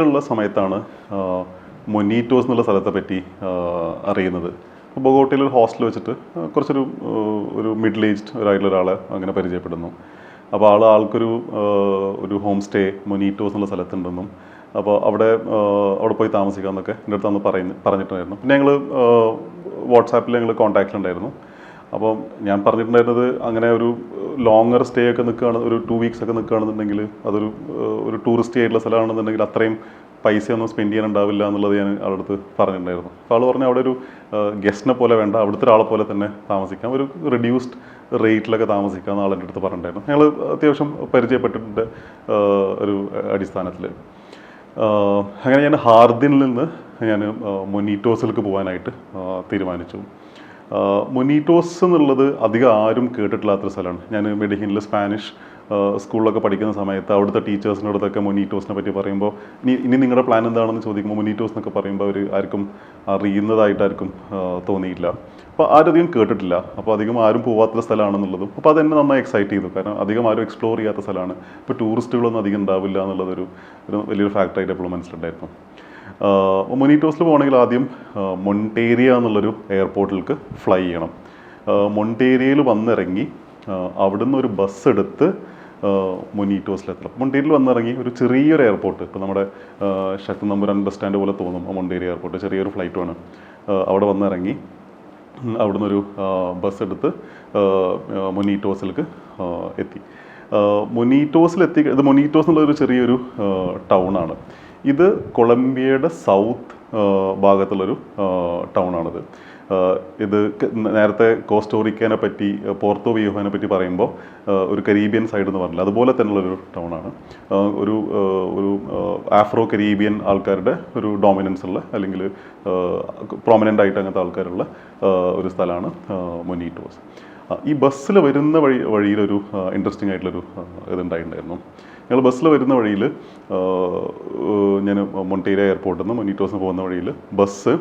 ബൊഗോട്ടയിലുള്ള സമയത്താണ് മൊനീറ്റോസ് എന്നുള്ള സ്ഥലത്തെ പറ്റി അറിയുന്നത്. ബൊഗോട്ടയിൽ ഒരു ഹോസ്റ്റൽ വെച്ചിട്ട് കുറച്ചൊരു ഒരു മിഡിൽ ഏജ്ഡ് ഒരായിട്ടുള്ള ഒരാളെ അങ്ങനെ പരിചയപ്പെടുന്നു. അപ്പോൾ ആൾ ആൾക്കൊരു ഒരു ഹോം സ്റ്റേ മൊനീറ്റോസ് എന്നുള്ള സ്ഥലത്തുണ്ടെന്നും അപ്പോൾ അവിടെ അവിടെ പോയി താമസിക്കാമെന്നൊക്കെ എന്റെ അടുത്ത് അന്ന് പറയുന്നു പറഞ്ഞിട്ടുണ്ടായിരുന്നു. പിന്നെ ഞങ്ങൾ വാട്സാപ്പിൽ ഞങ്ങൾ കോൺടാക്റ്റിലുണ്ടായിരുന്നു അപ്പോൾ ഞാൻ പറഞ്ഞിട്ടുണ്ടായിരുന്നത് അങ്ങനെ ഒരു ലോങ്ങർ സ്റ്റേ ഒക്കെ നിൽക്കുകയാണ് ഒരു ടു വീക്സ് ഒക്കെ നിൽക്കുകയാണെന്നുണ്ടെങ്കിൽ അതൊരു ഒരു ടൂറിസ്റ്റ് ആയിട്ടുള്ള സ്ഥലമാണെന്നുണ്ടെങ്കിൽ അത്രയും പൈസയൊന്നും സ്പെൻഡ് ചെയ്യാനുണ്ടാവില്ല എന്നുള്ളത് ഞാൻ അടുത്ത് പറഞ്ഞിട്ടുണ്ടായിരുന്നു. അപ്പോൾ ആൾ പറഞ്ഞു അവിടെ ഒരു ഗസ്റ്റിനെ പോലെ വേണ്ട അവിടുത്തെ ഒരാളെ പോലെ തന്നെ താമസിക്കാം ഒരു റിഡ്യൂസ്ഡ് റേറ്റിലൊക്കെ താമസിക്കാം എന്ന് എന്റെ അടുത്ത് പറഞ്ഞിട്ടുണ്ടായിരുന്നു ഞങ്ങൾ അത്യാവശ്യം പരിചയപ്പെട്ടിട്ടുണ്ട് ഒരു അടിസ്ഥാനത്തിൽ അങ്ങനെ ഞാൻ ഹാർദിനിൽ നിന്ന് ഞാൻ മൊനീറ്റോസിലേക്ക് പോകാനായിട്ട് തീരുമാനിച്ചു. മൊനീറ്റോസ് എന്നുള്ളത് അധികം ആരും കേട്ടിട്ടില്ലാത്തൊരു സ്ഥലമാണ്. ഞാൻ മെഡിഹിനിൽ സ്പാനിഷ് സ്കൂളിലൊക്കെ പഠിക്കുന്ന സമയത്ത് അവിടുത്തെ ടീച്ചേഴ്സിന്റെ അടുത്തൊക്കെ മൊനീറ്റോസിനെ പറ്റി പറയുമ്പോൾ ഇനി ഇനി നിങ്ങളുടെ പ്ലാൻ എന്താണെന്ന് ചോദിക്കുമ്പോൾ മൊനീറ്റോസ് എന്നൊക്കെ പറയുമ്പോൾ അവർ ആർക്കും അറിയുന്നതായിട്ട് ആർക്കും തോന്നിയില്ല. അപ്പോൾ ആരും അധികം കേട്ടിട്ടില്ല. അപ്പോൾ അധികം ആരും പോവാത്ത സ്ഥലമാണെന്നുള്ളതും അപ്പോൾ അതെന്നെ നന്നായി എക്സൈറ്റ് ചെയ്തു. കാരണം അധികം ആരും എക്സ്പ്ലോർ ചെയ്യാത്ത സ്ഥലമാണ്. ഇപ്പോൾ ടൂറിസ്റ്റുകളൊന്നും അധികം ഉണ്ടാവില്ല എന്നുള്ളതൊരു ഒരു വലിയൊരു ഫാക്ടറായിട്ട് എപ്പോഴും മനസ്സിലുണ്ടായിരുന്നു. മൊനീറ്റോസിൽ പോകണമെങ്കിൽ ആദ്യം മൊണ്ടേരിയ എന്നുള്ളൊരു എയർപോർട്ടിലേക്ക് ഫ്ലൈ ചെയ്യണം. മൊണ്ടേരിയയിൽ വന്നിറങ്ങി അവിടെ അവിടുന്ന് ഒരു ബസ് എടുത്ത് മൊനീറ്റോസിലെത്തണം മൊണ്ടേരിയിൽ വന്നിറങ്ങി ഒരു ചെറിയൊരു എയർപോർട്ട് ഇപ്പോൾ നമ്മുടെ ശക്തി നമ്പുരാൻ ബസ് സ്റ്റാൻഡ് പോലെ തോന്നും ആ മൊണ്ടേരി എയർപോർട്ട് ചെറിയൊരു ഫ്ലൈറ്റുമാണ് അവിടെ വന്നിറങ്ങി അവിടുന്ന് ഒരു ബസ് എടുത്ത് മൊനീറ്റോസിലേക്ക് എത്തി. മൊനീറ്റോസിലെത്തി ഇത് മൊനീറ്റോസ് എന്നുള്ളൊരു ചെറിയൊരു ടൗണാണ് ഇത് കൊളംബിയയുടെ സൗത്ത് ഭാഗത്തുള്ളൊരു ടൗൺ ആണിത് ഇത് നേരത്തെ കോസ്റ്റോറിക്കനെ പറ്റി പോർത്തോ വ്യൂഹനെ പറ്റി പറയുമ്പോൾ ഒരു കരീബിയൻ സൈഡ് എന്ന് പറഞ്ഞില്ല അതുപോലെ തന്നെയുള്ളൊരു ടൗണാണ്. ഒരു ഒരു ആഫ്രോ കരീബിയൻ ആൾക്കാരുടെ ഒരു ഡോമിനൻസ് ഉള്ള അല്ലെങ്കിൽ പ്രോമിനന്റ് ആയിട്ട് അങ്ങനത്തെ ആൾക്കാരുള്ള ഒരു സ്ഥലമാണ് മൊനീറ്റോസ്. ഈ ബസ്സിൽ വരുന്ന വഴി വഴിയിലൊരു ഇൻട്രസ്റ്റിംഗ് ആയിട്ടുള്ളൊരു ഇതുണ്ടായിട്ടുണ്ടായിരുന്നു. ഞങ്ങൾ ബസ്സിൽ വരുന്ന വഴിയിൽ ഞാൻ മൊണ്ടേര എയർപോർട്ടിൽ നിന്ന് മൊനീറ്റോസിന് പോകുന്ന വഴിയിൽ ബസ്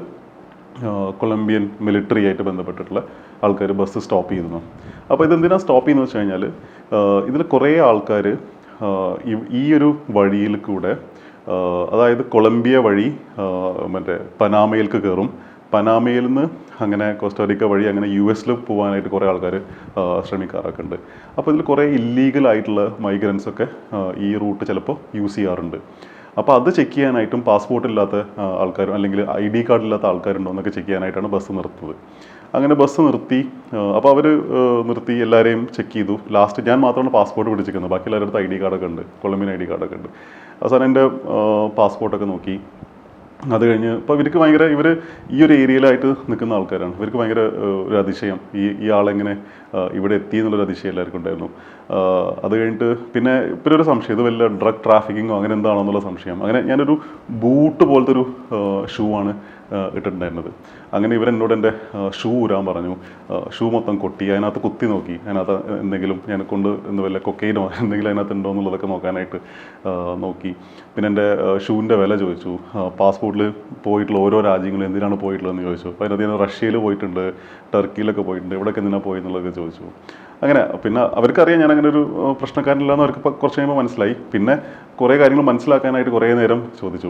കൊളംബിയൻ മിലിറ്ററി ആയിട്ട് ബന്ധപ്പെട്ടിട്ടുള്ള ആൾക്കാർ ബസ് സ്റ്റോപ്പ് ചെയ്തിരുന്നു അപ്പോൾ ഇതെന്തിനാണ് സ്റ്റോപ്പ് ചെയ്യുന്നത് വെച്ച് കഴിഞ്ഞാൽ ഇതിൽ കുറേ ആൾക്കാർ ഈ ഒരു വഴിയിൽ കൂടെ അതായത് കൊളംബിയ വഴി മറ്റേ പനാമയിലേക്ക് കയറും പനാമയിൽ നിന്ന് അങ്ങനെ കോസ്റ്റോറിക്ക വഴി അങ്ങനെ യു എസിൽ പോകാനായിട്ട് കുറേ ആൾക്കാർ ശ്രമിക്കാറൊക്കെ ഉണ്ട് അപ്പോൾ ഇതിൽ കുറേ ഇല്ലീഗൽ ആയിട്ടുള്ള മൈഗ്രൻസ് ഒക്കെ ഈ റൂട്ട് ചിലപ്പോൾ യൂസ് ചെയ്യാറുണ്ട്. അപ്പോൾ അത് ചെക്ക് ചെയ്യാനായിട്ടും പാസ്പോർട്ട് ഇല്ലാത്ത ആൾക്കാരും അല്ലെങ്കിൽ ഐ ഡി കാർഡ് ഇല്ലാത്ത ആൾക്കാരുണ്ടോ എന്നൊക്കെ ചെക്ക് ചെയ്യാനായിട്ടാണ് ബസ് നിർത്തുന്നത്. അങ്ങനെ ബസ് നിർത്തി അപ്പോൾ അവർ നിർത്തി എല്ലാവരെയും ചെക്ക് ചെയ്തു. ലാസ്റ്റ് ഞാൻ മാത്രമാണ് പാസ്പോർട്ട് പിടിച്ചിരിക്കുന്നത്. ബാക്കി എല്ലാവരുടെ അടുത്ത് ഐ ഡി കാർഡൊക്കെ ഉണ്ട്. കൊളംബിയൻ ഐ ഡി കാർഡൊക്കെ ഉണ്ട്. അവസാനം എന്റെ പാസ്പോർട്ടൊക്കെ നോക്കി. അത് കഴിഞ്ഞ് ഇപ്പോൾ ഇവർക്ക് ഭയങ്കര ഇവർ ഈ ഒരു ഏരിയയിലായിട്ട് നിൽക്കുന്ന ആൾക്കാരാണ്. ഇവർക്ക് ഭയങ്കര ഒരു അതിശയം. ഈ ഈ ആളെങ്ങനെ ഇവിടെ എത്തി എന്നുള്ളൊരു അതിശയം എല്ലാവർക്കും ഉണ്ടായിരുന്നു. അത് കഴിഞ്ഞിട്ട് പിന്നെ ഇപ്പം ഒരു സംശയം. ഇത് വല്ല ഡ്രഗ് ട്രാഫിക്കിങ്ങോ അങ്ങനെ എന്താണോ എന്നുള്ള സംശയം. അങ്ങനെ ഞാനൊരു ബൂട്ട് പോലത്തെ ഒരു ഷൂ ആണ് ഇട്ടിട്ടുണ്ടായിരുന്നത്. അങ്ങനെ ഇവരെന്നോട് എന്റെ ഷൂ ഊരാൻ പറഞ്ഞു. ഷൂ മൊത്തം കൊട്ടി അതിനകത്ത് കുത്തി നോക്കി. അതിനകത്ത് എന്തെങ്കിലും ഞാൻ കൊണ്ട് എന്ന് വല്ല കൊക്കൈനോ എന്തെങ്കിലും അതിനകത്ത് ഉണ്ടോ എന്നുള്ളതൊക്കെ നോക്കാനായിട്ട് നോക്കി. പിന്നെ എന്റെ ഷൂവിന്റെ വില ചോദിച്ചു. പാസ്പോർട്ടിൽ പോയിട്ടുള്ള ഓരോ രാജ്യങ്ങളും എന്തിനാണ് പോയിട്ടുള്ളതെന്ന് ചോദിച്ചു. അപ്പോൾ അതിനകത്ത് ഞാൻ റഷ്യയിൽ പോയിട്ടുണ്ട് ടർക്കിയിലൊക്കെ പോയിട്ടുണ്ട് ഇവിടെയൊക്കെ എന്തിനാണ് പോയി എന്നുള്ളതൊക്കെ ചോദിച്ചു. അങ്ങനെ പിന്നെ അവർക്കറിയാം ഞാൻ അങ്ങനെ ഒരു പ്രശ്നക്കാരനില്ലാന്ന് അവർക്ക് കുറച്ച് കഴിയുമ്പോൾ മനസ്സിലായി. പിന്നെ കുറേ കാര്യങ്ങൾ മനസ്സിലാക്കാനായിട്ട് കുറേ നേരം ചോദിച്ചു.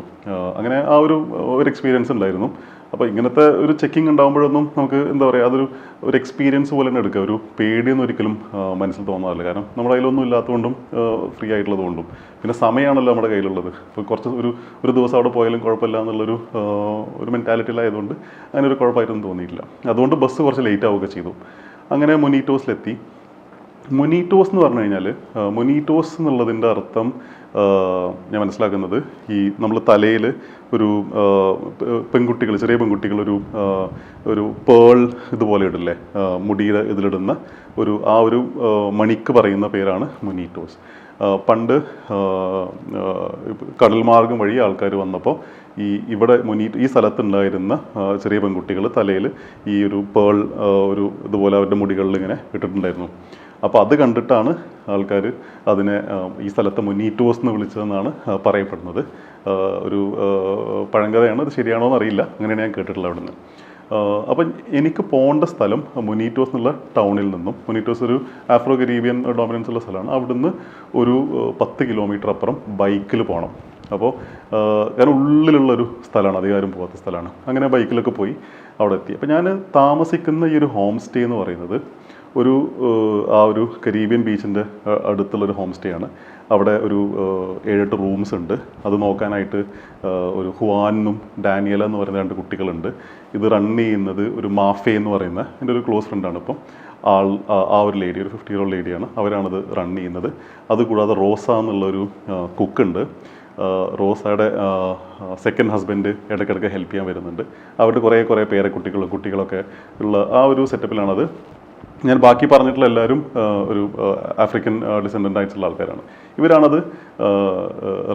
അങ്ങനെ ആ ഒരു ഒരു എക്സ്പീരിയൻസ് ഉണ്ടായിരുന്നു. അപ്പോൾ ഇങ്ങനത്തെ ഒരു ചെക്കിംഗ് ഉണ്ടാകുമ്പോഴൊന്നും നമുക്ക് എന്താ പറയുക അതൊരു ഒരു എക്സ്പീരിയൻസ് പോലെ തന്നെ എടുക്കുക ഒരു പേടിയൊന്നും ഒരിക്കലും മനസ്സിൽ തോന്നാറില്ല. കാരണം നമ്മുടെ കയ്യിലൊന്നും ഇല്ലാത്തതുകൊണ്ടും ഫ്രീ ആയിട്ടുള്ളതുകൊണ്ടും. പിന്നെ സമയമാണല്ലോ നമ്മുടെ കയ്യിലുള്ളത്. ഇപ്പോൾ കുറച്ച് ഒരു ഒരു ദിവസം അവിടെ പോയാലും കുഴപ്പമില്ല എന്നുള്ളൊരു ഒരു മെന്റാലിറ്റിയിലായതുകൊണ്ട് അങ്ങനെ ഒരു കുഴപ്പമായിട്ടൊന്നും തോന്നിയിട്ടില്ല. അതുകൊണ്ട് ബസ് കുറച്ച് ലേറ്റ് ആവുകയൊക്കെ ചെയ്തു. അങ്ങനെ മൊനീറ്റോസിലെത്തി മൊനീറ്റോസ് എന്ന് പറഞ്ഞു കഴിഞ്ഞാൽ മൊനീറ്റോസ് എന്നുള്ളതിന്റെ അർത്ഥം ഞാൻ മനസ്സിലാക്കുന്നത് ഈ നമ്മൾ തലയിൽ ഒരു പെൺകുട്ടികൾ ചെറിയ പെൺകുട്ടികൾ ഒരു ഒരു പേൾ ഇതുപോലെ ഇടില്ലേ മുടിയുടെ ഇതിലിടുന്ന ഒരു ആ ഒരു മണിക്ക് പറയുന്ന പേരാണ് മൊനീറ്റോസ്. പണ്ട് കടൽ മാർഗം വഴി ആൾക്കാർ വന്നപ്പോൾ ഈ ഇവിടെ മുനി ഈ സ്ഥലത്തുണ്ടായിരുന്ന ചെറിയ പെൺകുട്ടികൾ തലയിൽ ഈ ഒരു പേൾ ഒരു ഇതുപോലെ അവരുടെ മുടികളിൽ ഇങ്ങനെ ഇട്ടിട്ടുണ്ടായിരുന്നു. അപ്പോൾ അത് കണ്ടിട്ടാണ് ആൾക്കാർ അതിനെ ഈ സ്ഥലത്തെ മുനീറ്റോസ് എന്ന് വിളിച്ചതെന്നാണ് പറയപ്പെടുന്നത്. ഒരു പഴങ്കഥയാണ്. അത് ശരിയാണോ എന്നറിയില്ല. അങ്ങനെയാണ് ഞാൻ കേട്ടിട്ടുള്ളത് അവിടെ നിന്ന് അപ്പം എനിക്ക് പോകേണ്ട സ്ഥലം മുനീറ്റോസ് എന്നുള്ള ടൗണിൽ നിന്നും മുനീറ്റോസ് ഒരു ആഫ്രോ കരീബിയൻ ഡോമിനൻസ് ഉള്ള സ്ഥലമാണ്. അവിടുന്ന് ഒരു പത്ത് കിലോമീറ്റർ അപ്പുറം ബൈക്കിൽ പോകണം അപ്പോൾ ഞാൻ ഉള്ളിലുള്ളൊരു സ്ഥലമാണ് അധികാരം പോകാത്ത സ്ഥലമാണ്. അങ്ങനെ ബൈക്കിലൊക്കെ പോയി അവിടെ എത്തി. അപ്പോൾ ഞാൻ താമസിക്കുന്ന ഈ ഒരു ഹോം സ്റ്റേ എന്ന് പറയുന്നത് ഒരു ആ ഒരു കരീബിയൻ ബീച്ചിന്റെ അടുത്തുള്ളൊരു ഹോം സ്റ്റേ ആണ്. അവിടെ ഒരു ഏഴെട്ട് റൂംസ് ഉണ്ട്. അത് നോക്കാനായിട്ട് ഒരു ഹുവാനും ഡാനിയല എന്ന് പറയുന്ന രണ്ട് കുട്ടികളുണ്ട്. ഇത് റൺ ചെയ്യുന്നത് ഒരു മാഫെ എന്ന് പറയുന്ന എന്റെ ഒരു ക്ലോസ് ഫ്രണ്ടാണ് ഇപ്പം. ആൾ ആ- ഒരു ലേഡി ഒരു ഫിഫ്റ്റി ഇയർ ഓൾഡ് ലേഡിയാണ് അവരാണത് റൺ ചെയ്യുന്നത്. അതുകൂടാതെ റോസ എന്നുള്ളൊരു കുക്കുണ്ട്. റോസയുടെ സെക്കൻഡ് ഹസ്ബൻഡ് ഇടയ്ക്കിടയ്ക്ക് ഹെൽപ്പ് ചെയ്യാൻ വരുന്നുണ്ട്. അവരുടെ കുറേ കുറേ പേരെ കുട്ടികളും കുട്ടികളൊക്കെ ഉള്ള ആ ഒരു സെറ്റപ്പിലാണത്. ഞാൻ ബാക്കി പറഞ്ഞിട്ടുള്ള എല്ലാവരും ഒരു ആഫ്രിക്കൻ ഡിസെൻഡന്റ് ആയിട്ടുള്ള ആൾക്കാരാണ്. ഇവരാണത്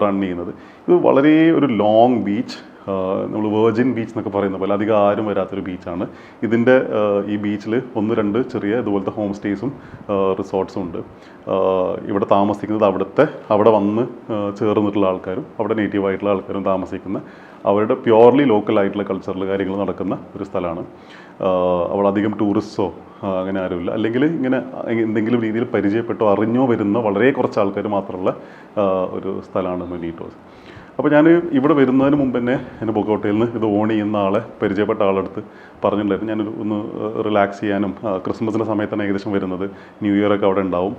റൺ ചെയ്യുന്നത്. ഇത് വളരെ ഒരു ലോങ് ബീച്ച് നമ്മൾ വേർജിൻ ബീച്ച് എന്നൊക്കെ പറയുന്ന പോലെ അധികം ആരും വരാത്തൊരു ബീച്ചാണ്. ഇതിന്റെ ഈ ബീച്ചിൽ ഒന്ന് രണ്ട് ചെറിയ ഇതുപോലത്തെ ഹോം സ്റ്റേസും റിസോർട്ട്സും ഉണ്ട്. ഇവിടെ താമസിക്കുന്നത് അവിടുത്തെ അവിടെ വന്ന് ചേർന്നിട്ടുള്ള ആൾക്കാരും അവിടെ നേറ്റീവ് ആയിട്ടുള്ള ആൾക്കാരും താമസിക്കുന്ന അവരുടെ പ്യുവർലി ലോക്കൽ ആയിട്ടുള്ള കൾച്ചറൽ കാര്യങ്ങൾ നടക്കുന്ന ഒരു സ്ഥലമാണ് അവിടെ അധികം ടൂറിസ്റ്റോ അങ്ങനെ ആരുമില്ല. അല്ലെങ്കിൽ ഇങ്ങനെ എന്തെങ്കിലും രീതിയിൽ പരിചയപ്പെട്ടോ അറിഞ്ഞോ വരുന്ന വളരെ കുറച്ച് ആൾക്കാർ മാത്രമുള്ള ഒരു സ്ഥലമാണ് മൊനീറ്റോസ് അപ്പോൾ ഞാൻ ഇവിടെ വരുന്നതിന് മുമ്പ് തന്നെ എന്റെ ബൊക്കോട്ടയിൽ നിന്ന് ഇത് ഓൺ ചെയ്യുന്ന ആളെ പരിചയപ്പെട്ട ആളെടുത്ത് പറഞ്ഞിട്ടുണ്ടായിരുന്നു ഞാനൊരു ഒന്ന് റിലാക്സ് ചെയ്യാനും ക്രിസ്മസിന്റെ സമയത്താണ് ഏകദേശം വരുന്നത്. ന്യൂ ഇയർ ഒക്കെ അവിടെ ഉണ്ടാവും.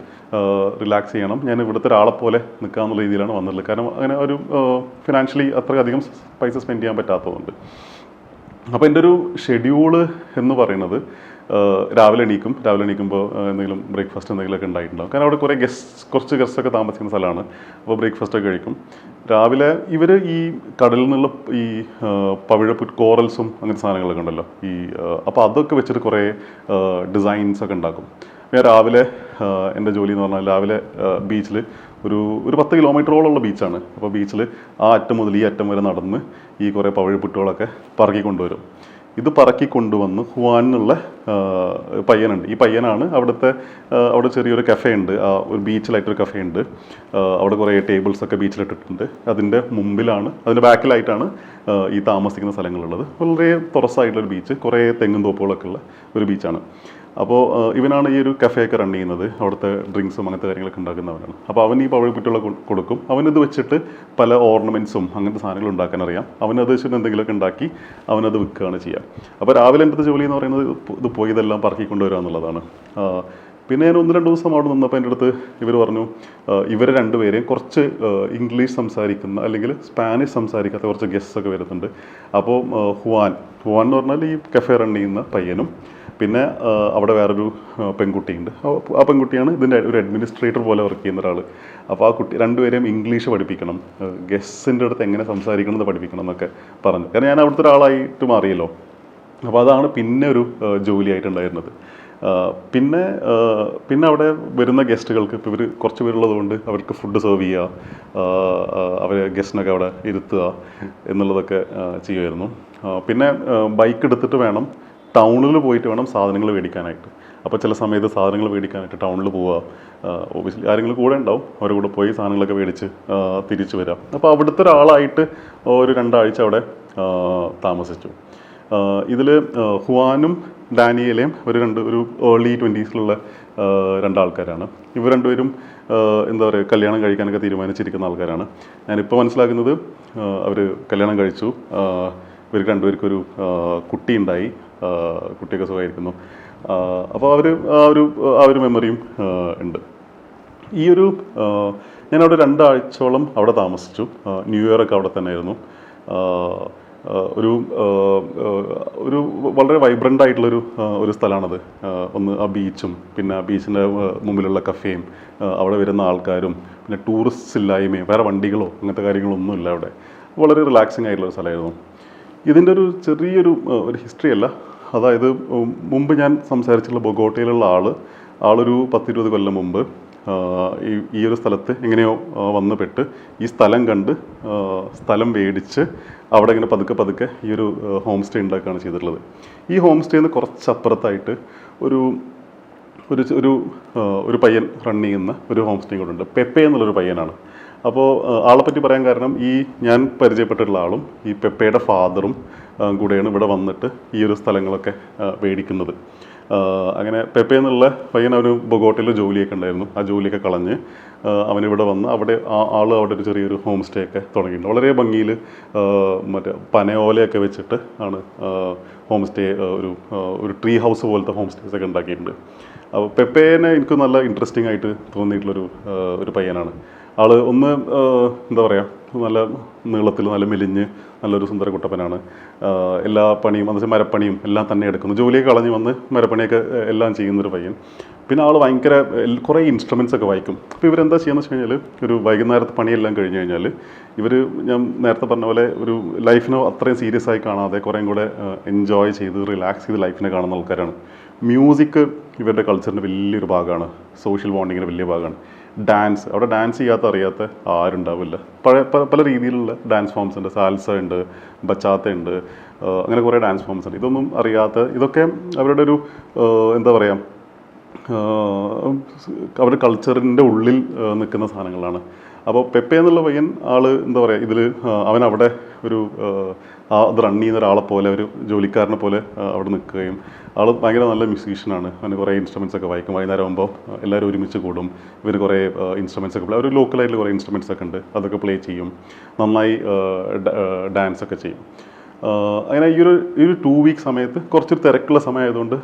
റിലാക്സ് ചെയ്യണം. ഞാൻ ഇവിടുത്തെ ഒരാളെ പോലെ നിൽക്കാന്നുള്ള രീതിയിലാണ് വന്നിട്ടുള്ളത്. കാരണം അങ്ങനെ ഒരു ഫിനാൻഷ്യലി അത്രയധികം പൈസ സ്പെൻഡ് ചെയ്യാൻ പറ്റാത്തതുകൊണ്ട്. അപ്പോൾ എന്റെ ഒരു ഷെഡ്യൂൾ എന്ന് പറയുന്നത് രാവിലെ എണീക്കും. രാവിലെ എണീക്കുമ്പോൾ എന്തെങ്കിലും ബ്രേക്ക്ഫാസ്റ്റ് എന്തെങ്കിലുമൊക്കെ ഉണ്ടായിട്ടുണ്ടാവും. കാരണം അവിടെ കുറേ ഗസ്റ്റ് കുറച്ച് ഗസ്റ്റൊക്കെ താമസിക്കുന്ന സ്ഥലമാണ്. അപ്പോൾ ബ്രേക്ക്ഫാസ്റ്റ് ഒക്കെ കഴിക്കും. രാവിലെ ഇവർ ഈ കടലിൽ നിന്നുള്ള ഈ പവിഴപ്പു കോറൽസും അങ്ങനത്തെ സാധനങ്ങളൊക്കെ ഉണ്ടല്ലോ. ഈ അപ്പോൾ അതൊക്കെ വെച്ചിട്ട് കുറേ ഡിസൈൻസ് ഒക്കെ ഉണ്ടാക്കും. ഞാൻ രാവിലെ എന്റെ ജോലി എന്ന് പറഞ്ഞാൽ രാവിലെ ബീച്ചിൽ ഒരു ഒരു പത്ത് കിലോമീറ്ററോളമുള്ള ബീച്ചാണ് അപ്പോൾ ബീച്ചിൽ ആ അറ്റം മുതൽ ഈ അറ്റം വരെ നടന്ന് ഈ കുറേ പവിഴപ്പുറ്റുകളൊക്കെ പറക്കി കൊണ്ടുവരും. ഇത് പറക്കി കൊണ്ടുവന്ന് ഹുവാൻ എന്നുള്ള പയ്യനുണ്ട്. ഈ പയ്യനാണ് അവിടുത്തെ അവിടെ ചെറിയൊരു കഫേ ഉണ്ട് ഒരു ബീച്ചിലായിട്ടൊരു കഫേ ഉണ്ട് അവിടെ കുറേ ടേബിൾസ് ഒക്കെ ബീച്ചിലിട്ടിട്ടുണ്ട്. അതിന്റെ മുമ്പിലാണ് അതിന്റെ ബാക്കിലായിട്ടാണ് ഈ താമസിക്കുന്ന സ്ഥലങ്ങളുള്ളത്. വളരെ തുറസായിട്ടുള്ളൊരു ബീച്ച് കുറേ തെങ്ങും തോപ്പുകളൊക്കെ ഉള്ള ഒരു ബീച്ചാണ് അപ്പോൾ ഇവനാണ് ഈ ഒരു കഫേയൊക്കെ റൺ ചെയ്യുന്നത്. അവിടുത്തെ ഡ്രിങ്ക്സും അങ്ങനത്തെ കാര്യങ്ങളൊക്കെ ഉണ്ടാക്കുന്നവനാണ് അപ്പോൾ അവൻ ഈ പഴയപ്പറ്റുള്ള കൊടുക്കും. അവനത് വെച്ചിട്ട് പല ഓർണമെന്റ്സും അങ്ങനത്തെ സാധനങ്ങൾ ഉണ്ടാക്കാൻ അറിയാം. അവനത് വെച്ചിട്ട് എന്തെങ്കിലുമൊക്കെ ഉണ്ടാക്കി അവനത് വിൽക്കുകയാണ് ചെയ്യുക. അപ്പോൾ രാവിലെ എന്റെ ജോലി എന്ന് പറയുന്നത് ഇത് പോയി ഇതെല്ലാം പറക്കി എന്നുള്ളതാണ് പിന്നെ ഞാൻ ഒന്ന് രണ്ട് ദിവസം അവിടെ നിന്നപ്പോൾ എന്റെ അടുത്ത് ഇവർ പറഞ്ഞു ഇവർ രണ്ടുപേരെയും കുറച്ച് ഇംഗ്ലീഷ് സംസാരിക്കുന്ന അല്ലെങ്കിൽ സ്പാനിഷ് സംസാരിക്കാത്ത കുറച്ച് ഗസ്റ്റ്സ് ഒക്കെ വരുന്നുണ്ട്. അപ്പോൾ ഹുവാൻ ഹുവാൻ എന്ന് പറഞ്ഞാൽ ഈ കഫേ റൺ ചെയ്യുന്ന പയ്യനും പിന്നെ അവിടെ വേറൊരു പെൺകുട്ടിയുണ്ട്. ആ- പെൺകുട്ടിയാണ് ഇതിന്റെ ഒരു അഡ്മിനിസ്ട്രേറ്റർ പോലെ വർക്ക് ചെയ്യുന്ന ഒരാൾ അപ്പോൾ ആ കുട്ടി രണ്ടുപേരെയും ഇംഗ്ലീഷ് പഠിപ്പിക്കണം ഗസ്റ്റിന്റെ അടുത്ത് എങ്ങനെ സംസാരിക്കണം എന്ന് പഠിപ്പിക്കണം എന്നൊക്കെ പറഞ്ഞു. കാരണം ഞാൻ അവിടുത്തെ ഒരാളായിട്ട് മാറിയല്ലോ. അപ്പോൾ അതാണ് പിന്നെ ഒരു ജോലിയായിട്ടുണ്ടായിരുന്നത് പിന്നെ പിന്നെ അവിടെ വരുന്ന ഗസ്റ്റുകൾക്ക് ഇപ്പോൾ ഇവർ കുറച്ച് പേരുള്ളത് കൊണ്ട് അവർക്ക് ഫുഡ് സെർവ് ചെയ്യുക അവരെ ഗസ്റ്റിനൊക്കെ അവിടെ ഇരുത്തുക എന്നുള്ളതൊക്കെ ചെയ്യുമായിരുന്നു. പിന്നെ ബൈക്ക് എടുത്തിട്ട് വേണം ടൗണിൽ പോയിട്ട് വേണം സാധനങ്ങൾ മേടിക്കാനായിട്ട്. അപ്പോൾ ചില സമയത്ത് സാധനങ്ങൾ മേടിക്കാനായിട്ട് ടൗണിൽ പോവുക ഓബിയസ്ലി ആരെങ്കിലും കൂടെ ഉണ്ടാവും അവരുടെ കൂടെ പോയി സാധനങ്ങളൊക്കെ മേടിച്ച് തിരിച്ചു വരാം. അപ്പോൾ അവിടുത്തെ ഒരാളായിട്ട് ഒരു രണ്ടാഴ്ച അവിടെ താമസിച്ചു. ഇതിൽ ഹുവാനും ഡാനിയലയും ഒരു രണ്ട് ഒരു ഏർലി ട്വന്റീസിലുള്ള രണ്ടാൾക്കാരാണ്. ഇവർ രണ്ടുപേരും എന്താ പറയുക കല്യാണം കഴിക്കാനൊക്കെ തീരുമാനിച്ചിരിക്കുന്ന ആൾക്കാരാണ്. ഞാനിപ്പോൾ മനസ്സിലാക്കുന്നത് അവർ കല്യാണം കഴിച്ചു. ഇവർക്ക് രണ്ടുപേർക്കൊരു കുട്ടി ഉണ്ടായി കുട്ടിയൊക്കെ സുഖമായിരിക്കുന്നു. അപ്പോൾ അവർ ആ ഒരു ആ ഒരു മെമ്മറിയും ഉണ്ട്. ഈ ഒരു ഞാനവിടെ രണ്ടാഴ്ചയോളം അവിടെ താമസിച്ചു. ന്യൂ ഇയറൊക്കെ അവിടെ തന്നെ ആയിരുന്നു ഒരു ഒരു വളരെ വൈബ്രന്റ് ആയിട്ടുള്ളൊരു ഒരു സ്ഥലമാണത്. ഒന്ന് ആ ബീച്ചും പിന്നെ ആ ബീച്ചിന്റെ മുമ്പിലുള്ള കഫേയും അവിടെ വരുന്ന ആൾക്കാരും പിന്നെ ടൂറിസ്റ്റ് ഇല്ലായ്മയും വേറെ വണ്ടികളോ അങ്ങനത്തെ കാര്യങ്ങളൊന്നും ഇല്ല അവിടെ. വളരെ റിലാക്സിങ് ആയിട്ടുള്ള ഒരു സ്ഥലമായിരുന്നു. ഇതിന്റെ ഒരു ചെറിയൊരു ഒരു ഹിസ്റ്ററി അല്ല. അതായത് മുമ്പ് ഞാൻ സംസാരിച്ചിട്ടുള്ള ബൊഗോട്ടയിലുള്ള ആൾ ആളൊരു പത്തിരുപത് കൊല്ലം മുമ്പ് ഈ ഈ ഒരു സ്ഥലത്ത് എങ്ങനെയോ വന്നുപെട്ട് വന്ന് പെട്ട് ഈ സ്ഥലം കണ്ട് സ്ഥലം മേടിച്ച് അവിടെ ഇങ്ങനെ പതുക്കെ പതുക്കെ ഈ ഒരു ഹോം സ്റ്റേ ഉണ്ടാക്കുകയാണ് ചെയ്തിട്ടുള്ളത്. ഈ ഹോം സ്റ്റേന്ന് കുറച്ചപ്പുറത്തായിട്ട് ഒരു ഒരു ഒരു ഒരു പയ്യൻ റൺ ചെയ്യുന്ന ഒരു ഹോം സ്റ്റേ കൂടെ ഉണ്ട് പെപ്പെ എന്നുള്ളൊരു പയ്യനാണ്. അപ്പോൾ ആളെ പറ്റി പറയാൻ കാരണം ഈ ഞാൻ പരിചയപ്പെട്ടിട്ടുള്ള ആളും ഈ പെപ്പയുടെ ഫാദറും കൂടെയാണ് ഇവിടെ വന്നിട്ട് ഈ ഒരു സ്ഥലങ്ങളൊക്കെ മേടിക്കുന്നത്. അങ്ങനെ പെപ്പെ എന്നുള്ള പയ്യൻ ഒരു ബൊഗോട്ടയിൽ ജോലിയൊക്കെ ഉണ്ടായിരുന്നു. ആ ജോലിയൊക്കെ കളഞ്ഞ് അവനിവിടെ വന്ന് അവിടെ ആൾ അവിടെ ഒരു ചെറിയൊരു ഹോം സ്റ്റേ ഒക്കെ തുടങ്ങിയിട്ടുണ്ട്. വളരെ ഭംഗിയിൽ മറ്റേ പനയോലയൊക്കെ വെച്ചിട്ട് ആണ് ഹോം സ്റ്റേ ഒരു ഒരു ട്രീ ഹൗസ് പോലത്തെ ഹോം സ്റ്റേസ് ഒക്കെ ഉണ്ടാക്കിയിട്ടുണ്ട്. അപ്പോൾ പെപ്പേനെ എനിക്ക് നല്ല ഇൻട്രസ്റ്റിംഗ് ആയിട്ട് തോന്നിയിട്ടുള്ളൊരു ഒരു പയ്യനാണ്. ആൾ ഒന്ന് എന്താ പറയുക നല്ല നീളത്തിൽ നല്ല മെലിഞ്ഞ് നല്ലൊരു സുന്ദര കുട്ടപ്പനാണ്. എല്ലാ പണിയും അതായത് മരപ്പണിയും എല്ലാം തന്നെ എടുക്കുന്നു. ജോലിയൊക്കെ കളഞ്ഞ് വന്ന് മരപ്പണിയൊക്കെ എല്ലാം ചെയ്യുന്നൊരു പയ്യൻ. പിന്നെ ആൾ ഭയങ്കര കുറേ ഇൻസ്ട്രുമെൻസ് ഒക്കെ വായിക്കും. അപ്പോൾ ഇവരെന്താ ചെയ്യുന്നത് വെച്ച് കഴിഞ്ഞാൽ ഒരു വൈകുന്നേരത്തെ പണിയെല്ലാം കഴിഞ്ഞ് കഴിഞ്ഞാൽ ഇവർ ഞാൻ നേരത്തെ പറഞ്ഞ പോലെ ഒരു ലൈഫിനെ അത്രയും സീരിയസ് ആയി കാണാതെ കുറേ കൂടെ എൻജോയ് ചെയ്ത് റിലാക്സ് ചെയ്ത് ലൈഫിനെ കാണുന്ന ആൾക്കാരാണ്. മ്യൂസിക് ഇവരുടെ കൾച്ചറിന്റെ വലിയൊരു ഭാഗമാണ്. സോഷ്യൽ ബോണ്ടിങ്ങിന്റെ വലിയ ഭാഗമാണ്. ഡാൻസ് അവിടെ ഡാൻസ് ചെയ്യാത്ത അറിയാത്ത ആരുണ്ടാവില്ല. പഴയ പല പല രീതിയിലുള്ള ഡാൻസ് ഫോംസ് ഉണ്ട്. സാൽസ ഉണ്ട് ബച്ചാത്ത ഉണ്ട് അങ്ങനെ കുറേ ഡാൻസ് ഫോംസ് ഉണ്ട്. ഇതൊന്നും അറിയാത്ത ഇതൊക്കെ അവരുടെ ഒരു എന്താ പറയുക അവരുടെ കൾച്ചറിന്റെ ഉള്ളിൽ നിൽക്കുന്ന സാധനങ്ങളാണ്. അപ്പോൾ പെപ്പെ എന്നുള്ള പയ്യൻ ആൾ എന്താ പറയുക ഇതിൽ അവൻ അവിടെ ഒരു ആ അത് റൺ ചെയ്യുന്ന ഒരാളെ പോലെ ഒരു ജോലിക്കാരനെ പോലെ അവിടെ നിൽക്കുകയും ആൾ ഭയങ്കര നല്ല മ്യൂസീഷ്യനാണ് അവന് കുറേ ഇൻസ്ട്രുമെൻസ് ഒക്കെ വായിക്കും. വൈകുന്നേരം ആകുമ്പോൾ എല്ലാവരും ഒരുമിച്ച് കൂടും. ഇവർ കുറേ ഇൻസ്ട്രുമെൻസ് ഒക്കെ ഒരു ലോക്കലായിട്ടുള്ള കുറേ ഇൻസ്ട്രുമെൻസ് ഒക്കെ ഉണ്ട്. അതൊക്കെ പ്ലേ ചെയ്യും. നന്നായി ഡാൻസ് ഒക്കെ ചെയ്യും. അങ്ങനെ ഈ ഒരു ഈ ഒരു ടു വീക്ക് സമയത്ത് കുറച്ചൊരു തിരക്കുള്ള സമയമായതുകൊണ്ട്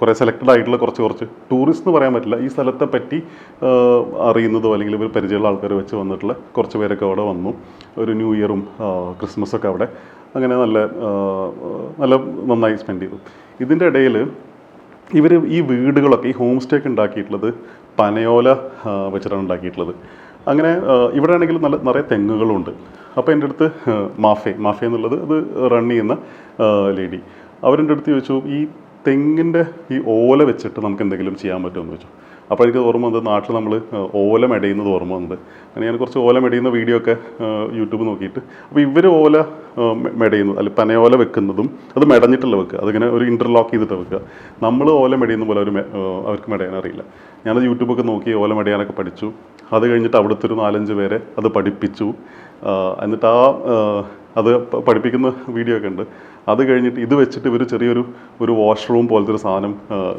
കുറേ സെലക്റ്റഡ് ആയിട്ടുള്ള കുറച്ച് കുറച്ച് ടൂറിസ്റ്റ് എന്ന് പറയാൻ പറ്റില്ല. ഈ സ്ഥലത്തെ പറ്റി അറിയുന്നതോ അല്ലെങ്കിൽ ഇവർ പരിചയമുള്ള ആൾക്കാർ വെച്ച് വന്നിട്ടുള്ള കുറച്ച് പേരൊക്കെ അവിടെ വന്നു. ഒരു ന്യൂ ഇയറും ക്രിസ്മസൊക്കെ അവിടെ അങ്ങനെ നല്ല നല്ല നന്നായി സ്പെൻഡ് ചെയ്തു. ഇതിന്റെ ഇടയിൽ ഇവർ ഈ വീടുകളൊക്കെ ഈ ഹോം സ്റ്റേ ഒക്കെ ഉണ്ടാക്കിയിട്ടുള്ളത് പനയോല വെച്ചിട്ടാണ് ഉണ്ടാക്കിയിട്ടുള്ളത്. അങ്ങനെ ഇവിടെ ആണെങ്കിൽ നല്ല നിറയെ തെങ്ങുകളുണ്ട്. അപ്പോൾ എന്റെ അടുത്ത് മാഫേ മാഫെ എന്നുള്ളത് അത് റൺ ചെയ്യുന്ന ലേഡി അവരെന്റെ അടുത്ത് ചോദിച്ചു ഈ തെങ്ങിന്റെ ഈ ഓല വെച്ചിട്ട് നമുക്ക് എന്തെങ്കിലും ചെയ്യാൻ പറ്റുമോ എന്ന് ചോദിച്ചു. അപ്പോൾ എനിക്ക് ഓർമ്മ വന്നത് നാട്ടിൽ നമ്മൾ ഓല മെടയുന്നത് ഓർമ്മ വന്നത്. അങ്ങനെ ഞാൻ കുറച്ച് ഓല മെടയുന്ന വീഡിയോ ഒക്കെ യൂട്യൂബ് നോക്കിയിട്ട്. അപ്പോൾ ഇവർ ഓല മെടയുന്നത് അല്ലെങ്കിൽ പനയോല വെക്കുന്നതും അത് മെടഞ്ഞിട്ടല്ല വെക്കുക. അതിങ്ങനെ ഒരു ഇന്റർലോക്ക് ചെയ്തിട്ട് വെക്കുക. നമ്മൾ ഓല മെടയുന്ന പോലെ അവർ അവർക്ക് മെടയാൻ അറിയില്ല. ഞാനത് യൂട്യൂബൊക്കെ നോക്കി ഓല മെടയാനൊക്കെ പഠിച്ചു. അത് കഴിഞ്ഞിട്ട് അവിടുത്തെ ഒരു നാലഞ്ച് പേരെ അത് പഠിപ്പിച്ചു. എന്നിട്ട് ആ, അത് പഠിപ്പിക്കുന്ന വീഡിയോ ഒക്കെ ഉണ്ട്. അത് കഴിഞ്ഞിട്ട് ഇത് വെച്ചിട്ട് ഇവർ ചെറിയൊരു ഒരു വാഷ്റൂം പോലത്തെ ഒരു സാധനം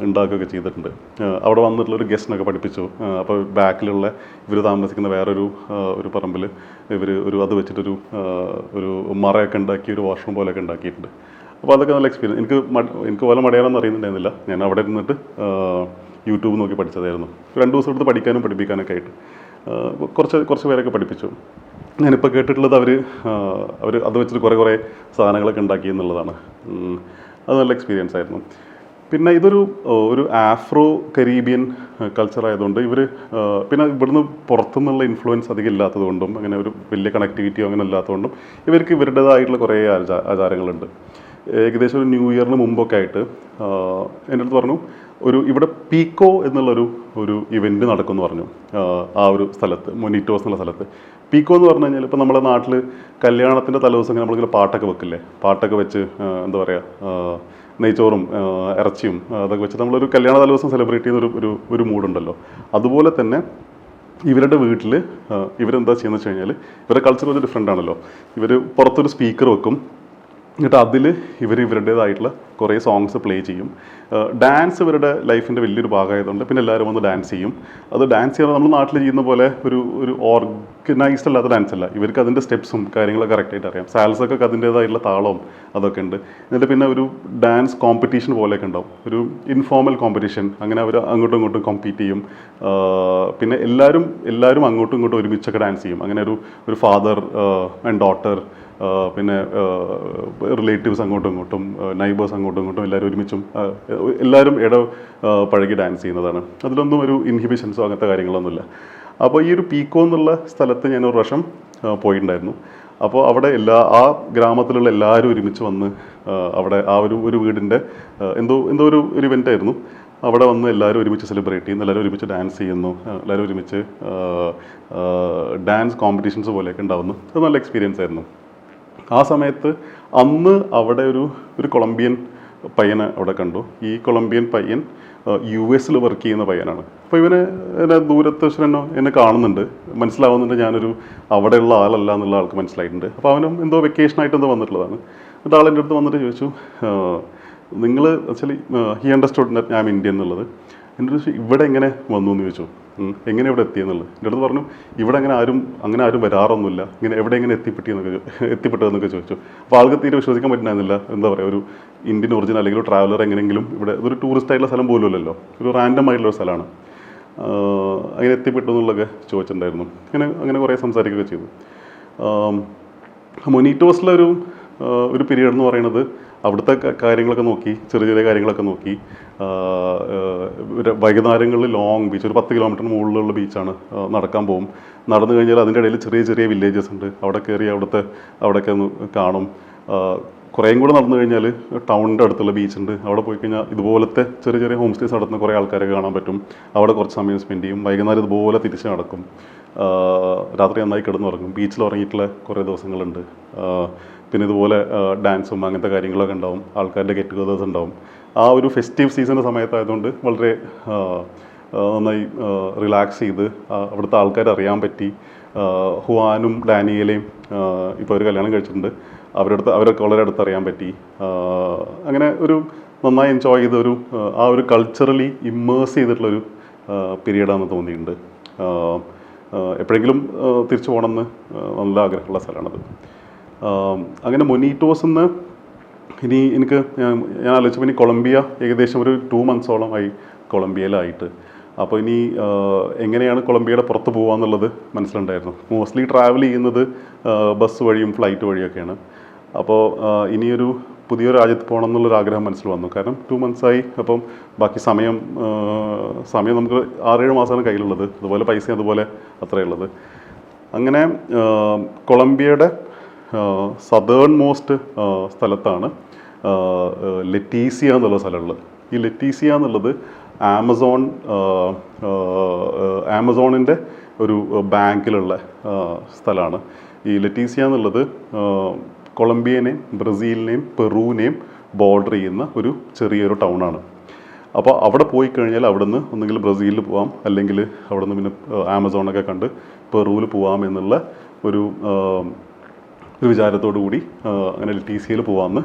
ഉണ്ടാക്കുകയൊക്കെ ചെയ്തിട്ടുണ്ട്. അവിടെ വന്നിട്ടുള്ള ഒരു ഗസ്റ്റിനൊക്കെ പഠിപ്പിച്ചു. അപ്പോൾ ബാക്കിലുള്ള ഇവർ താമസിക്കുന്ന വേറൊരു ഒരു പറമ്പിൽ ഇവർ ഒരു അത് വെച്ചിട്ടൊരു ഒരു മറയൊക്കെ ഉണ്ടാക്കി ഒരു വാഷ്റൂം പോലെയൊക്കെ ഉണ്ടാക്കിയിട്ടുണ്ട്. അപ്പോൾ അതൊക്കെ നല്ല എക്സ്പീരിയൻസ് എനിക്ക് എനിക്ക് പോലെ മടയാളം അറിയുന്നുണ്ടായിരുന്നില്ല. ഞാൻ അവിടെ ഇരുന്നിട്ട് യൂട്യൂബ് നോക്കി പഠിച്ചതായിരുന്നു. രണ്ട് ദിവസം എടുത്ത് പഠിക്കാനും പഠിപ്പിക്കാനൊക്കെ ആയിട്ട്. കുറച്ച് കുറച്ച് പേരൊക്കെ പഠിപ്പിച്ചു. ഞാനിപ്പോൾ കേട്ടിട്ടുള്ളത് അവർ അവർ അത് വെച്ചിട്ട് കുറേ കുറേ സാധനങ്ങളൊക്കെ ഉണ്ടാക്കി എന്നുള്ളതാണ്. അത് നല്ല എക്സ്പീരിയൻസ് ആയിരുന്നു. പിന്നെ ഇതൊരു ഒരു ആഫ്രോ കരീബിയൻ കൾച്ചർ ആയതുകൊണ്ട് ഇവർ പിന്നെ ഇവിടുന്ന് പുറത്തുനിന്നുള്ള ഇൻഫ്ലുവൻസ് അധികം ഇല്ലാത്തതുകൊണ്ടും അങ്ങനെ ഒരു വലിയ കണക്ടിവിറ്റിയോ അങ്ങനെ ഇല്ലാത്തതുകൊണ്ടും ഇവർക്ക് ഇവരുടേതായിട്ടുള്ള കുറേ ആചാ- ആചാരങ്ങളുണ്ട്. ഏകദേശം ഒരു ന്യൂ ഇയറിന് മുമ്പൊക്കെ ആയിട്ട് എന്റെ അടുത്ത് പറഞ്ഞു ഒരു ഇവിടെ പീക്കോ എന്നുള്ളൊരു ഒരു ഇവന്റ് നടക്കുമെന്ന് പറഞ്ഞു. ആ ഒരു സ്ഥലത്ത് മൊനിറ്റോസ് എന്നുള്ള സ്ഥലത്ത്. പീക്കോ എന്ന് പറഞ്ഞു കഴിഞ്ഞാൽ ഇപ്പോൾ നമ്മുടെ നാട്ടിൽ കല്യാണത്തിന്റെ തലേദിവസം ഇങ്ങനെ നമ്മളിങ്ങനെ പാട്ടൊക്കെ വെക്കില്ലേ? പാട്ടൊക്കെ വെച്ച് എന്താ പറയുക നെയ്ച്ചോറും ഇറച്ചിയും അതൊക്കെ വെച്ച് നമ്മളൊരു കല്യാണ തലേദിവസം സെലിബ്രേറ്റ് ചെയ്യുന്ന ഒരു ഒരു ഒരു മൂഡുണ്ടല്ലോ. അതുപോലെ തന്നെ ഇവരുടെ വീട്ടിൽ ഇവരെന്താ ചെയ്യുന്നത് വെച്ച് കഴിഞ്ഞാൽ ഇവരുടെ കൾച്ചർ ഒരു ഡിഫറെന്റ് ആണല്ലോ. ഇവർ പുറത്തൊരു സ്പീക്കർ വെക്കും. എന്നിട്ട് അതിൽ ഇവർ ഇവരുടേതായിട്ടുള്ള കുറേ സോങ്സ് പ്ലേ ചെയ്യും. ഡാൻസ് ഇവരുടെ ലൈഫിന്റെ വലിയൊരു ഭാഗമായതുകൊണ്ട് പിന്നെ എല്ലാവരും വന്ന് ഡാൻസ് ചെയ്യും. അത് ഡാൻസ് ചെയ്യുന്നത് നമ്മൾ നാട്ടിൽ ചെയ്യുന്ന പോലെ ഒരു ഒരു അല്ലാത്ത ഡാൻസ് അല്ല. ഇവർക്ക് അതിന്റെ സ്റ്റെപ്സും കാര്യങ്ങളൊക്കെ കറക്റ്റായിട്ട് അറിയാം. സാൽസൊക്കെ അതിന്റേതായിട്ടുള്ള താളവും അതൊക്കെ ഉണ്ട്. എന്നിട്ട് പിന്നെ ഒരു ഡാൻസ് കോമ്പറ്റീഷൻ പോലെയൊക്കെ ഉണ്ടാവും. ഒരു ഇൻഫോർമൽ കോമ്പറ്റീഷൻ അങ്ങനെ അവർ അങ്ങോട്ടും ഇങ്ങോട്ടും കോമ്പീറ്റ് ചെയ്യും. പിന്നെ എല്ലാവരും എല്ലാവരും അങ്ങോട്ടും ഇങ്ങോട്ടും ഒരുമിച്ചൊക്കെ ഡാൻസ് ചെയ്യും. അങ്ങനെ ഒരു ഒരു ഫാദർ ആൻഡ് ഡോട്ടർ പിന്നെ റിലേറ്റീവ്സ് അങ്ങോട്ടും ഇങ്ങോട്ടും നൈബേഴ്സ് അങ്ങോട്ടും ഇങ്ങോട്ടും എല്ലാവരും ഒരുമിച്ചും എല്ലാവരും ഇട പഴകി ഡാൻസ് ചെയ്യുന്നതാണ്. അതിലൊന്നും ഒരു ഇൻഹിബിഷൻസോ അങ്ങനത്തെ കാര്യങ്ങളൊന്നുമില്ല. അപ്പോൾ ഈ ഒരു പീക്കോ എന്നുള്ള സ്ഥലത്ത് ഞാൻ ഒരു വർഷം പോയിട്ടുണ്ടായിരുന്നു. അപ്പോൾ അവിടെ എല്ലാ ആ ഗ്രാമത്തിലുള്ള എല്ലാവരും ഒരുമിച്ച് വന്ന് അവിടെ ആ ഒരു ഒരു വീടിന്റെ എന്തോ എന്തോ ഒരു ഒരു ഇവന്റ് ആയിരുന്നു. അവിടെ വന്ന് എല്ലാവരും ഒരുമിച്ച് സെലിബ്രേറ്റ് ചെയ്യുന്നു എല്ലാവരും ഒരുമിച്ച് ഡാൻസ് ചെയ്യുന്നു എല്ലാവരും ഒരുമിച്ച് ഡാൻസ് കോമ്പറ്റീഷൻസ് പോലെയൊക്കെ ഉണ്ടാവുന്നു. അത് നല്ല എക്സ്പീരിയൻസ് ആയിരുന്നു. ആ സമയത്ത് അന്ന് അവിടെ ഒരു ഒരു കൊളംബിയൻ പയ്യനെ അവിടെ കണ്ടു. ഈ കൊളംബിയൻ പയ്യൻ യു എസിൽ വർക്ക് ചെയ്യുന്ന പയ്യനാണ്. അപ്പോൾ ഇവനെ എന്നെ ദൂരത്ത് വെച്ച് എന്നെ കാണുന്നുണ്ട്. മനസ്സിലാവുന്നുണ്ട് ഞാനൊരു അവിടെയുള്ള ആളല്ല എന്നുള്ള ആൾക്ക് മനസ്സിലായിട്ടുണ്ട്. അപ്പോൾ അവനും എന്തോ വെക്കേഷനായിട്ട് എന്തോ വന്നിട്ടുള്ളതാണ്. എന്നിട്ട് ആൾ എന്റെ അടുത്ത് വന്നിട്ട് ചോദിച്ചു നിങ്ങൾ ആക്ച്വലി ഹി അണ്ടർസ്റ്റുഡ് ഞാൻ ഇന്ത്യൻ എന്നുള്ളത്. എന്റെ ഇവിടെ എങ്ങനെ വന്നു? എന്ന് ചോദിച്ചു. എങ്ങനെ ഇവിടെ എത്തിയെന്നുള്ളത് എന്റെ അടുത്ത് പറഞ്ഞു ഇവിടെ അങ്ങനെ ആരും അങ്ങനെ ആരും വരാറൊന്നുമില്ല. ഇങ്ങനെ എവിടെ എങ്ങനെ എത്തിപ്പെട്ടിയെന്നൊക്കെ എത്തിപ്പെട്ടതെന്നൊക്കെ ചോദിച്ചു. അപ്പോൾ ആൾക്ക് തീരെ വിശ്വസിക്കാൻ പറ്റുന്നില്ല എന്താ പറയുക ഒരു ഇന്ത്യൻ ഒറിജിനൽ അല്ലെങ്കിൽ ഒരു ട്രാവലർ എങ്ങനെയെങ്കിലും ഇവിടെ ഇതൊരു ടൂറിസ്റ്റ് ആയിട്ടുള്ള സ്ഥലം പോലും അല്ലല്ലോ ഒരു റാൻഡം ആയിട്ടുള്ള ഒരു സ്ഥലമാണ്. അങ്ങനെ എത്തിപ്പെട്ടു എന്നുള്ളതൊക്കെ ചോദിച്ചിട്ടുണ്ടായിരുന്നു. അങ്ങനെ അങ്ങനെ കുറേ സംസാരിക്കുകയൊക്കെ ചെയ്തു. മൊനീറ്റോസിലെ ഒരു ഒരു പീരീഡ് എന്ന് പറയുന്നത് അവിടുത്തെ കാര്യങ്ങളൊക്കെ നോക്കി ചെറിയ ചെറിയ കാര്യങ്ങളൊക്കെ നോക്കി. വൈകുന്നേരങ്ങളിൽ ലോങ് ബീച്ച് ഒരു പത്ത് കിലോമീറ്ററിന് മുകളിലുള്ള ബീച്ചാണ് നടക്കാൻ പോകും. നടന്നു കഴിഞ്ഞാൽ അതിന്റെ ഇടയിൽ ചെറിയ ചെറിയ വില്ലേജസ് ഉണ്ട്. അവിടെ കയറി അവിടുത്തെ അവിടെയൊക്കെ ഒന്ന് കാണും. കുറേയും കൂടെ നടന്നു കഴിഞ്ഞാൽ ടൗണിന്റെ അടുത്തുള്ള ബീച്ചുണ്ട്. അവിടെ പോയി കഴിഞ്ഞാൽ ഇതുപോലത്തെ ചെറിയ ചെറിയ ഹോം സ്റ്റേസ് നടത്തുന്ന കുറേ ആൾക്കാരെ കാണാൻ പറ്റും. അവിടെ കുറച്ച് സമയം സ്പെൻഡ് ചെയ്യും. വൈകുന്നേരം ഇതുപോലെ തിരിച്ച് നടക്കും. രാത്രി നന്നായി കിടന്നുറങ്ങും. ബീച്ചിൽ ഉറങ്ങിയിട്ടുള്ള കുറേ ദിവസങ്ങളുണ്ട്. പിന്നെ ഇതുപോലെ ഡാൻസും അങ്ങനത്തെ കാര്യങ്ങളൊക്കെ ഉണ്ടാവും. ആൾക്കാരുടെ ഗെറ്റ് ടുഗദേഴ്സ് ഉണ്ടാവും. ആ ഒരു ഫെസ്റ്റീവ് സീസണിന്റെ സമയത്തായതുകൊണ്ട് വളരെ നന്നായി റിലാക്സ് ചെയ്ത് അവിടുത്തെ ആൾക്കാരെ അറിയാൻ പറ്റി. ഹുവാനും ഡാനിയലേയും ഇപ്പോൾ ഒരു കല്യാണം കഴിച്ചിട്ടുണ്ട്. അവരുടെ അടുത്ത് അവരൊക്കെ വളരെ അടുത്ത് അറിയാൻ പറ്റി. അങ്ങനെ ഒരു നന്നായി എൻജോയ് ചെയ്ത ഒരു ആ ഒരു കൾച്ചറലി ഇമ്മേഴ്സ് ചെയ്തിട്ടുള്ളൊരു പീരീഡാണെന്ന് തോന്നിയിട്ടുണ്ട്. എപ്പോഴെങ്കിലും തിരിച്ചു പോകണമെന്ന് നല്ല ആഗ്രഹമുള്ള സ്ഥലമാണത്. അങ്ങനെ മൊനീറ്റോസ് എന്ന് ഇനി എനിക്ക് ഞാൻ ഞാൻ ആലോചിച്ചപ്പോൾ ഇനി കൊളംബിയ ഏകദേശം ഒരു ടു മന്ത്സോളമായി കൊളംബിയയിലായിട്ട്. അപ്പോൾ ഇനി എങ്ങനെയാണ് കൊളംബിയയുടെ പുറത്ത് പോകുക എന്നുള്ളത് മനസ്സിലുണ്ടായിരുന്നു. മോസ്റ്റ്ലി ട്രാവൽ ചെയ്യുന്നത് ബസ് വഴിയും ഫ്ലൈറ്റ് വഴിയൊക്കെയാണ്. അപ്പോൾ ഇനിയൊരു പുതിയ രാജ്യത്ത് പോകണം എന്നുള്ളൊരു ആഗ്രഹം മനസ്സിൽ വന്നു. കാരണം ടു മന്ത്സായി അപ്പം ബാക്കി സമയം സമയം നമുക്ക് ആറേഴ് മാസമാണ് കയ്യിലുള്ളത്. അതുപോലെ പൈസ അതുപോലെ അത്രയേ ഉള്ളത്. അങ്ങനെ കൊളംബിയയുടെ സതേൺ മോസ്റ്റ് സ്ഥലത്താണ് ലെറ്റീസിയ എന്നുള്ള സ്ഥലമുള്ളത്. ഈ ലെറ്റീസിയ എന്നുള്ളത് ആമസോൺ ആമസോണിന്റെ ഒരു ബാങ്കിലുള്ള സ്ഥലമാണ്. ഈ ലെറ്റീസിയ എന്നുള്ളത് കൊളംബിയനെയും ബ്രസീലിനെയും പെറുവിനെയും ബോർഡർ ചെയ്യുന്ന ഒരു ചെറിയൊരു ടൗണാണ് അപ്പോൾ അവിടെ പോയി കഴിഞ്ഞാൽ അവിടെ നിന്ന് ഒന്നുകിൽ ബ്രസീലിൽ പോവാം അല്ലെങ്കിൽ അവിടെ നിന്ന് പിന്നെ ആമസോണൊക്കെ കണ്ട് പെറുവിൽ പോവാം എന്നുള്ള ഒരു ഒരു വിചാരത്തോടു കൂടി അങ്ങനെ ടി സിയിൽ പോകാമെന്ന്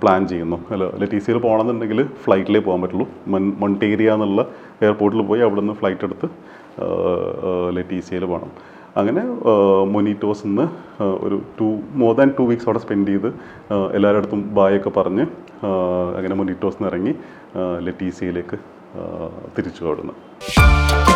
പ്ലാൻ ചെയ്യുന്നു. അല്ല ടി സിയിൽ പോകണമെന്നുണ്ടെങ്കിൽ ഫ്ലൈറ്റിലേ പോകാൻ പറ്റുള്ളൂ. മൺ മൊണ്ടേരിയ എന്നുള്ള എയർപോർട്ടിൽ പോയി അവിടെ നിന്ന് ഫ്ലൈറ്റ് എടുത്ത് ടി സിയിൽ പോകണം അങ്ങനെ മൊനീറ്റോസ് നിന്ന് ഒരു two more than two weeks അവിടെ സ്പെൻഡ് ചെയ്ത് എല്ലാവരുടെ അടുത്തും ബായൊക്കെ പറഞ്ഞ് അങ്ങനെ മൊനീറ്റോസ് നിന്ന് ഇറങ്ങി ലെറ്റീസിയയിലേക്ക് തിരിച്ചു അവിടുന്ന്